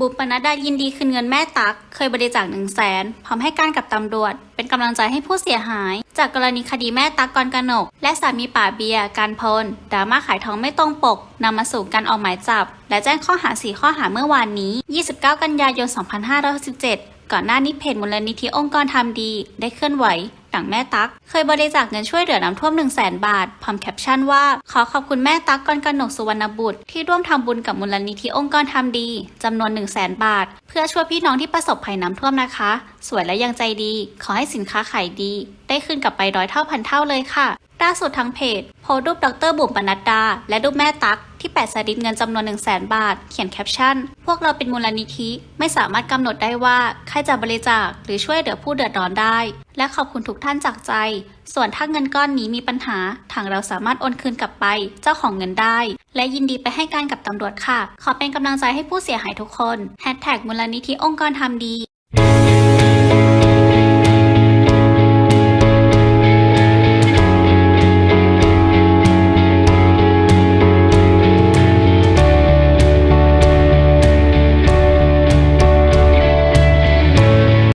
บุปนัดดายินดีคืนเงินแม่ตัก เคยบริจาคหนึ่งแสนพร้อมให้การกับตำรวจ เป็นกำลังใจให้ผู้เสียหาย จากกรณีคดีแม่ตักกรกนก และสามีป่าเบียร์การพลดราม่าขายทองไม่ตรงปกนำมาสู่การออกหมายจับ และแจ้งข้อหา 4 ข้อหาเมื่อวานนี้ 29 กันยายน 2567 ก่อนหน้านี้เพจมูลนิธิองค์กรทำดี ได้เคลื่อนไหว หลังแม่ตั๊กเคยบริจาคเงินช่วยเหลือน้ำท่วม 1 0 0 0 0แบาทพร้อมแคปชั่นว่า ขอขอบคุณแม่ตั๊กกรกนกสุวรรณบุตร ที่ร่วมทำบุญกับมูลนิธิองค์กรทำดีจำนวน 1 0 0 0 0แบาท เพื่อช่วยพี่น้องที่ประสบภัยน้ำท่วมนะคะ สวยและยังใจดี ขอให้สินค้าขายดี ได้ขึ้นกลับไปร้อยเท่าพันเท่าเลยค่ะล่าสุดทางเพจ โพสรูปดรบุ๋มปนัดดา และรูปแม่ตั๊กที่แปดสลิดเงินจำนวน 1 0 0 0 0แบาท เขียนแคปชั่น พวกเราเป็นมูลนิธิ ไม่สามารถกำหนดได้ว่า ใครจะบริจาคหรือช่วยเหลือผู้เดือดร้อนได้ และขอบคุณทุกท่านจากใจ ส่วนถ้าเงินก้อนนี้มีปัญหา ทางเราสามารถโอนคืนกลับไป เจ้าของเงินได้ และยินดีไปให้การกับตำรวจค่ะ ขอเป็นกำลังใจให้ผู้เสียหายทุกคนแฮชแท็กมูลนิธิองค์กรทำดี